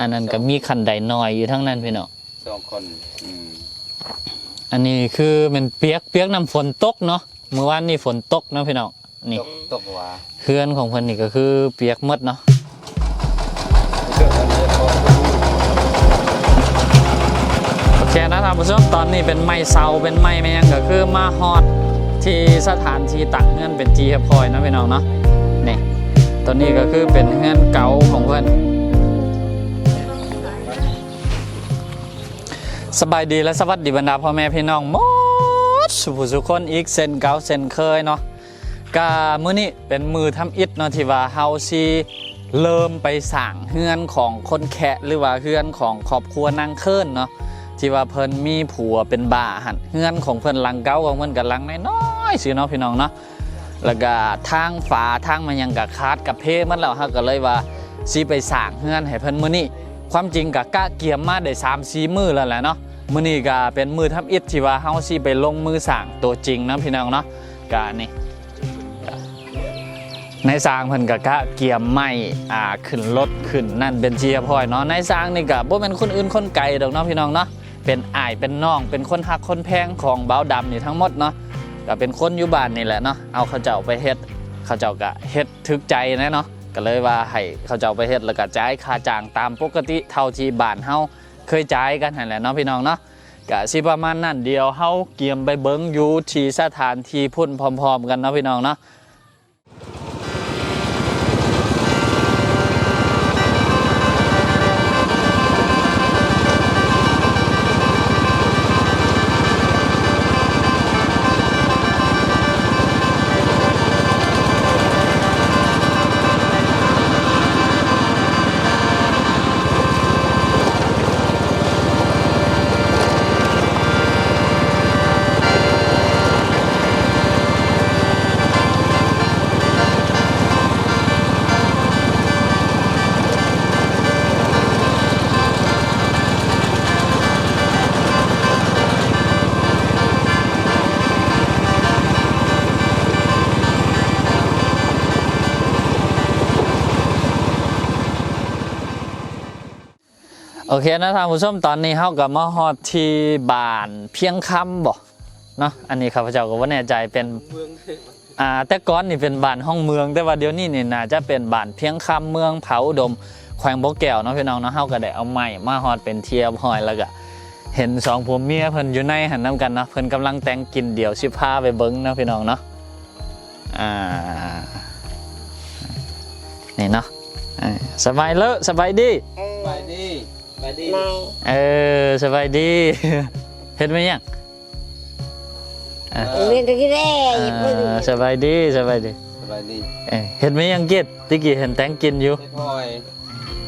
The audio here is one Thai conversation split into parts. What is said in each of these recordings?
อันนั้นก็มีคันใดน้อยอยู่ทั้งนั้นพี่น้องสองคนอืมอันนี้คือมันเปียกเปียกน้ำฝนตกเนาะเมื่อวานนี่ฝนตกเนาะพี่น้องนี่ตกตกหว่าเพื่อนของเพิ่นนี่ก็คือเปียกหมดเนาะเชื่อกันเลยพอโอเคนะท่านผู้ชมตอนนี้เป็นไม้เสาเป็นไม้แมงก็คือมาฮอดที่สถานที่ตั้งเฮือนเป็นจีเฮพอยนะพี่น้องเนาะนี่ตัวนี้ก็คือเป็นเฮือนเก่าของเพิ่น สบายดีและสวัสดีบรรดาพ่อแม่พี่น้องมดสุภุสุคนอีกเส้นเก่าเส้นเคยเนาะกามื้อนี้เป็นมือทำอิฐเนาะที่ว่าเฮาสิเริ่มไปสร้างเฮือนของคนแคะหรือว่าเฮือนของครอบครัวนางเคินเนาะที่ว่าเพิ่นมีผัวเป็นบ้าหันเฮือนของเพิ่นลังเก่าของเพิ่นกับลังน้อยๆสิเนาะพี่น้องเนาะแล้วก็ทางฝาทางมันยังกับคาดกับเพมันแล้วฮาก็เลยว่าสิไปสร้างเฮือนให้เพิ่นมื้อนี้ความจริงก็กะเกียมมาได้3 4มื้อแล้วแหละเนาะ มื้อนี้ก็เป็นมือทำอิฐที่ว่าเฮาสิไปลงมือสร้างตัวจริงนะพี่น้องเนาะก็นี่ในสร้างเพิ่นก็กะเกียมไม้อ่าขึ้นรถขึ้นนั่นเป็นเจียพอยเนาะในสร้างนี่ก็บ่แม่นคนอื่นคนไกลดอกเนาะพี่น้องเนาะเป็นอ้ายเป็นน้อง เป็นคนหักคนแพงของเบาดำนี่ทั้งหมดเนาะก็เป็นคนอยู่บ้านนี่แหละเนาะเอาเขาเจ้าไปเฮ็ดเขาเจ้าก็เฮ็ดถึกใจนะเนาะก็เลยว่าให้เขาเจ้าไปเฮ็ดแล้วก็จ่ายค่าจ้างตามปกติเท่าที่บ้านเฮา เคยจ่ายกันนั่นแหละเนาะพี่น้องเนาะกะสิประมาณนั่นเดียวเฮาเกียมไปเบิ้งอยู่ที่สถานที่พุ่นพร้อม ๆ กันเนาะพี่น้องเนาะ อเคนะท่านผู้ชมตอนนี้เฮากับมาฮอดที่บ้านเพียงคำบ่เนาะอันนี้ข้าพเจ้าก็บ่แน่ใจเป็นอ่าแต่ก่อนนี่เป็นบ้านห้องเมือง แต่ว่าเดี๋ยวนี้นี่น่าจะเป็นบ้านเพียงคำเมืองเผาอุดมแขวงบ่อแก้วเนาะพี่น้องเนาะเฮาก็ได้เอาไม้มาฮอดเป็นเทียบห้อยแล้วก็เห็นสองผัวเมียเพิ่นอยู่ในหันนํกันเนาะเพิ่นกำลังแต่งกินเดี๋ยวสิพาไปเบิ่งเนาะพี่น้องเนาะอ่านี่เนาะสบายเลอะสบายดี ไปดิไม่เออสบายดี เห็นไหมยังอะเรียนตะกี้แร่อย่าเพิ่งอ่าสบายดีสบายดีสบายดีเอ้ยเห็นไหมยังเกตตะกี้เห็นแตงกินอยู่เฮ็ดหอย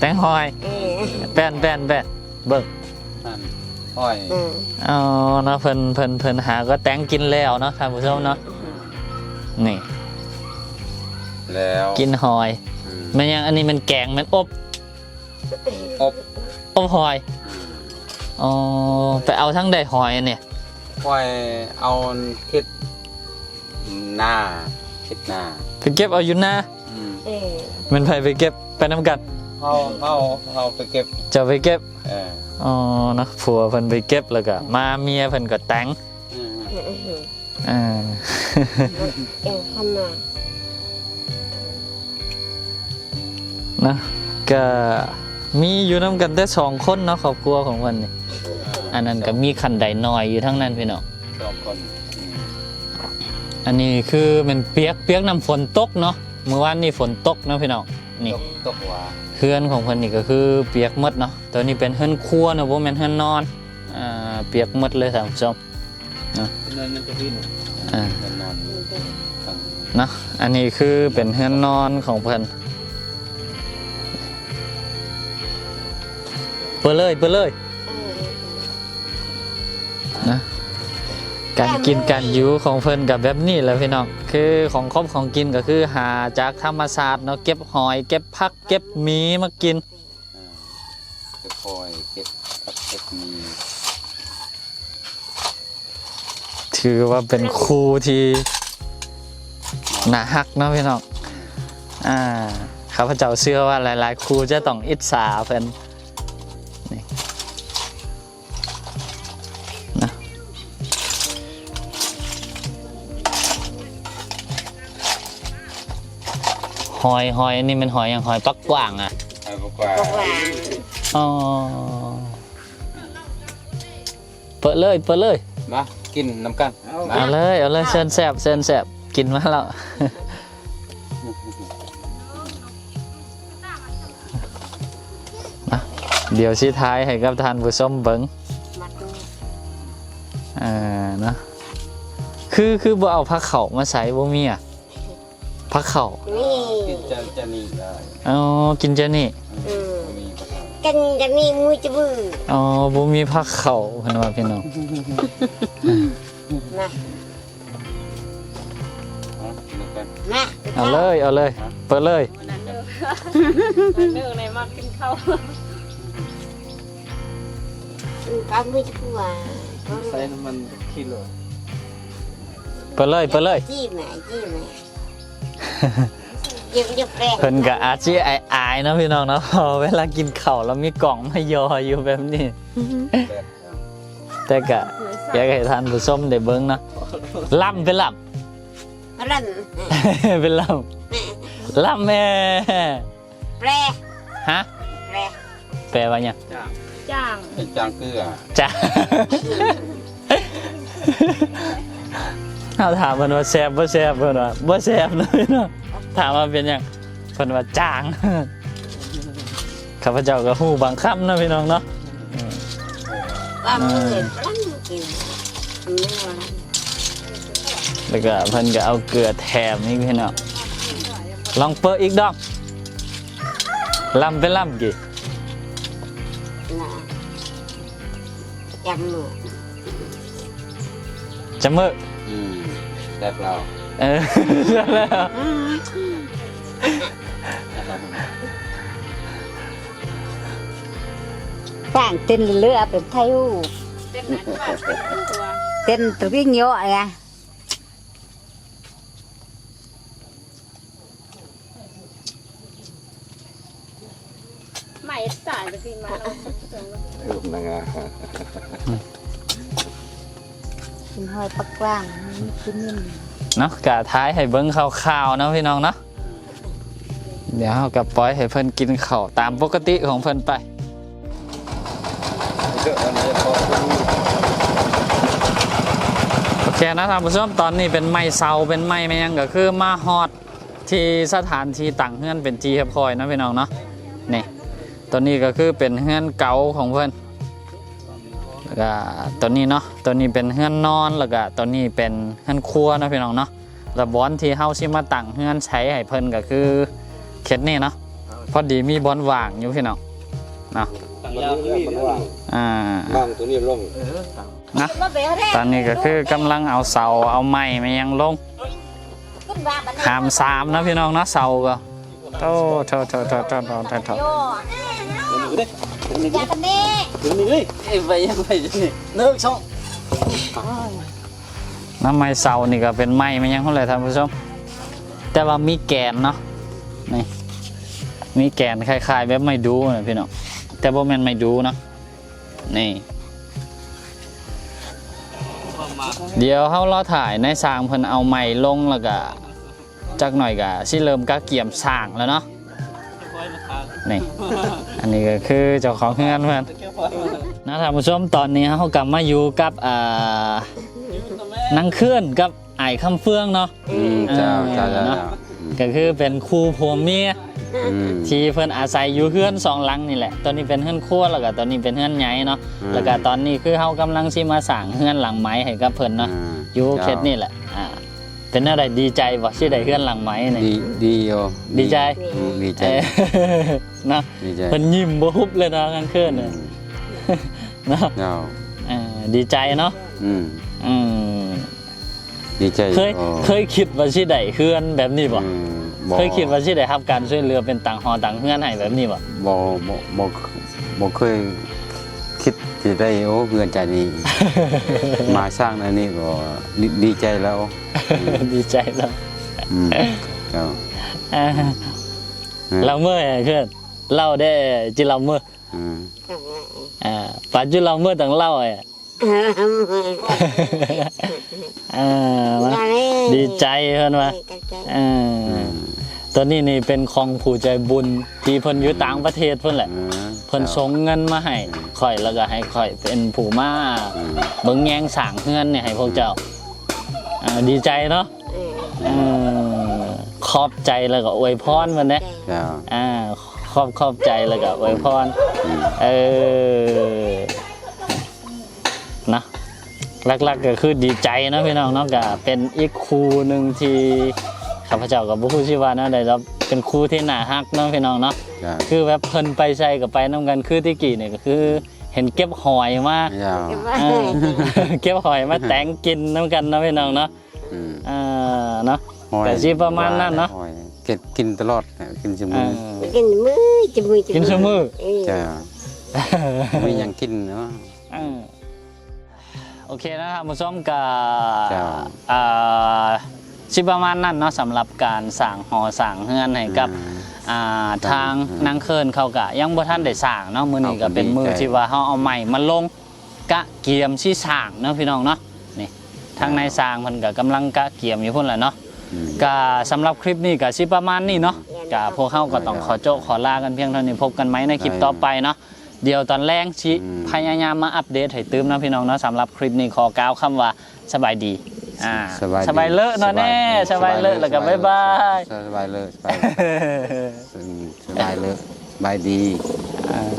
แตงหอย เออแป้นแป้นแป้นเบิ่งนั่นหอยอืมเอาเนาะเพิ่นเพิ่นเพิ่นหาก็แตงกินแล้วเนาะท่านผู้ชมเนาะนี่แล้วกินหอยอืมมันยังอันนี้มันแกงมันอบอบอ บหอยอ๋อไปเอาทั้งได้หอยอันเนี่ยหอยเอาคิดหน้าคิดหน้าไปเก็บเอาอยู่หน้าอืมเออมันไปไปเก็บไปน้ำกันเอาเอาเอาไปเก็บจะไปเก็บเอออ๋อเนาะผัวเพิ่นไปเก็บแล้วก็มาเมียเพิ่นก็แต่งอืมอืมอืมอ่าเออเข้ามานะก็ มีอยู่น้ำกันแต่สองคนเนาะครอบครัวของเพนนี่อันนั้นก็มีคันใดน้อยอยู่ทั้งนั้นพี่น้องสองคนอันนี้คือมันเปียกเปียกน้ำฝนตกเนาะเมื่อวานนี่ฝนตกนะพี่น้องนี่ตกว่าเฮือนของเพิ่นนี่ก็คือเปียกมดเนาะตัวนี้เป็นเฮือนครัวเนาะบ่แม่นเฮือนนอนอ่าเปียกมดเลยท่านผู้ชมนั่นนั่นจะพี่หนูอ่าเดินนอนนะอันนี้คือเป็นเฮือนนอนของเพิ่น ปิดเลยเปิดเลยเออนะการกินการอยู่ของเพิ่นกับแบบนี้แหละพี่น้องคือของครบของกินก็คือหาจากธรรมชาติเนาะเก็บหอย เก็บผัก เก็บหมีมากินอ่าเก็บหอยเก็บผักเก็บมีถือว่าเป็นครูที่น่าฮักเนาะพี่น้องอ่าข้าพเจ้าเชื่อว่าหลาย ๆ ครูจะต้องอิจฉาเพิ่น หอยหอยอันนี้เป็นหอยอย่างหอยปักกว่างอะเอาบอกว่าบอกว่าอ๋อเปิดเลยเปิดเลยมากินน้ำกันมาเอาเลยเอาเลยเชิญแสบเชิญแสบกินมาแล้วมาเดี๋ยวชี้ท้ายให้กับทานผู้ชมเบิงมัดดูเอ่านะคือคือบ่เอาผักเข่ามาใส่บ่มีอะ ผักเข่านี่กินจะจะนี่ได้อ๋อกินเจนี่อืมมีภาษากันจะมีมือจะบื้ออ๋อบ่มีผักเข่าเพิ่นว่าพี่น้องมาเอาน้ำกันมาเอาเลยเอาเลย เปิดเลยเรื่องในมากกินข้าวเอามือจะบื้อว่าใส่น้ำมันกิโลเปิดเลยเปิดเลยจี้ไหมจี้ไหมเดี๋ ยวจะแปลกเพิ่นก็อาจสิอายๆเนาะพี่น้องเนาะพอเวลากินข้าวแล้วมีกล่องมายออยู่แบบนี้แซ่บแต่ก็อยากให้ท่านผู้ชมได้เบิ่งเนาะล่ำเป็นล่รันำ เป็นล่ำล่ำแม่แปลฮะแปลแปลว่าหยังจ้างเป็นจางเกลือจ้า เอาถามเพิ่นว่าแซ่บบ่แซ่บเพิ่นว่าบ่แซ่บเลยเนาะถามว่าเป็นหยังเพิ่นว่าจางข้าพเจ้าก็ฮู้บางคำเนาะพี่น้องเนาะว่ามือรันกินไม่ว่าแล้วก็เพิ่นก็เอาเกลือแถมนี่พี่น้องลองเปิดอีกดอกลำเป็นลำกี่น่ะจำมือจะมือ อืมแซ่บเราเออแล้วป้างเต้นเรือเป็นไทยหูเต้นนั้นว่าเต้นตัวเต้นตัววิ่งเยอะไงใหม่จ่ายไปสิมาเราจังเลยลู กนางาเนหอยปักกว้างกินนิ่มเนาะกะท้ายให้เบิ้งข่าวๆเนาะพี่น้องเนาะเดี๋ยวกับปล่อยให้เพิ่นกินข้าวตามปกติของเพิ่นไปเกิดอันนี้พอคุณโอเคนะท่านผู้ชมตอนนี้เป็นไม้เสาเป็นไม้แมยังก็คือมาฮอดที่สถานที่ตั้งเฮือนเป็นจีเฮบคอยนะพี่น้องเนาะนี่ตัวนี้ก็คือเป็นเฮือนเก่าของเพิ่น แล้วก็ตัวนี้เนาะตัวนี้เป็นเฮือนนอนแล้วก็ตัวนี้เป็นเฮือนครัวนะพี่น้องเนาะแล้วบอนที่เฮาสิมาตั้งเฮือนใช้ให้เพิ่นก็คือเข็ดนี่เนาะพอดีมีบอนว่างอยู่พี่น้องเนาะตั้งยาวนี่มันว่างอ่าบางตัวนี้ลงนะตอนนี้ก็คือกำลังเอาเสาเอาไม้มายังลงขึ้นว่าบันไดหามสามนะพี่น้องเนาะเสาก็โตโตโตโตโตโตโต โตโยอย่ากันเด้ไปยังไปนี่เนื้อช่องน้ำไม้เสานี่ก็เป็นไม้มายังเท่าไหร่ท่านผู้ชม แต่ว่ามีแกนเนาะนี่มีแกนคล้ายๆแบบไม่ดูนะพี่น้องแต่บ่แม่นไม่ดูเนาะนี่เดี๋ยวเฮารอถ่ายในสร้างเพิ่นเอาไม้ลงแล้วก็จักหน่อยก็สิเริ่มกะเกี่ยมสร้างแล้วเนาะนี่อั นนี้ก็คือเจ้าของเฮือนเพื่อนนะท่านผู้ชมตอนนี้เขากลับมาอยู่กับอ่านังเคลื่อนกับไอ้คำเฟืองเนาะอืมเจ้าเจ้าเจ้าเนาะก็คือเป็นคู่ผัวเมียอืมที่เพิ่นอาศัยอยู่เฮือนสองหลังนี่แหละ ตอนนี้เป็นเฮือนครัวแล้วก็ตอนนี้เป็นเฮือนใหญ่เนาะอืมแล้วก็ตอนนี้คือเฮากำลังสิมาสร้างเฮือนหลังไม้ให้กับเพิ่นเนาะอืมอยู่เขตนี่แหละอ่า เป็นอะไรดีใจบ่ที่ได้เฮือนหลังไม้นี่ดีดีโยดีใจอืมดีใจ เออเนาะดีใจเพิ่นยิ้มบ่ฮุบเลยเนาะกลางคืนน่ะเนาะเจ้าเออดีใจเนาะอืมอืมดีใจเคยโอ้เคยคิดว่าสิได้เฮือนแบบนี้บ่อืมบ่เคยคิดว่าสิได้รับการช่วยเหลือเป็นต่างหอต่างเฮือนให้แบบนี้บ่บ่บ่บ่บ่เคยคิด จะได้โอ้เพื่อนใจดี มาสร้างอันนี้ก็ดีดีใจแล้วดีใจแล้วอืมเจ้าอ่าเราเมื่อเพื่อนเล่าได้จิเราเมื่ออืมอ่าปัจจุเราเมื่อต้องเล่าอะอ่ามาดีใจเพื่อนว่าอ่าอืม ตตัวนี้นี่เป็นของผู้ใจบุญที่เพิ่นอยู่ต่างประเทศเพิ่นแหละอืมเพิ่นส่งเงินมาให้ข่อยแล้วก็ให้ข่อยเป็นผู้มาอืมเบิ่งแยงสร้างเฮือนเนี่ยให้พวกเจ้าอ่าดีใจเนาะเอออืมขอบใจแล้วก็อวยพรมันเด้เจ้าอ่าขอบขอบใจแล้วก็อวยพรอืมเออนะหลักๆก็คือดีใจเนาะพี่น้องเนาะก็เป็นอีกครูหนึ่งที่ ข้าพเจ้ากับบุคคลชีวาเนาะได้รับเป็นครูที่น่าฮักเนาะพี่น้องเนาะเจ้าคือแบบเพิ่นไปใส่กับไปน้ำกันคือที่กี่เนี่ยก็คือ เห็นเก็บหอยมาเจ้าเก็บไว้เออเก็บหอยมาแต่งกินน้ำกันเนาะพี่น้องเนาะอืมอ่าเนาะ หอยแต่สิประมาณนั้นเนาะหอยเก็บกินตลอดเนี่ยกินจเอมูกอกินมือจะมือจะกินซุมื้อเออเจ้าไม่ยังกินเนาะเออโอเคนะครับผู้ชมกับจ้า อ่า ชิประมาณนั้นเนาะสำหรับการสั่งหอสั่งเฮือนให้กับอ่าทางอืมนางเคินเขากะ ยังบ่ทันได้สั่งเนาะมื้อนี้ก็เอาก็เป็นมือดีใจที่ว่าเฮาเอาใหม่มาลงกะเกียมที่สั่งเนาะพี่น้องเนาะนี่ทางนายสร้างเพิ่นก็กำลังกะเกียมอยู่พุ่นแหละเนาะอืมก็สำหรับคลิปนี้ก็สิประมาณนี้เนาะก็พวกเฮาก็ต้องขอโจขอลากันเพียงเท่านี้พบกันไหมในคลิปต่อไปเนาะเดี๋ยวตอนแรกชิอืมพยายามมาอัปเดตให้ตื้มนะพี่น้องเนาะสำหรับคลิปนี้ขอกล่าวคำว่าสบายดี อ่าสบายดีสบายเลอะเนาะแน่สบายเลอะแล้วก็บ๊ายบายสบายเลอะสบายอืมสบายเลอะสบายดีอ่า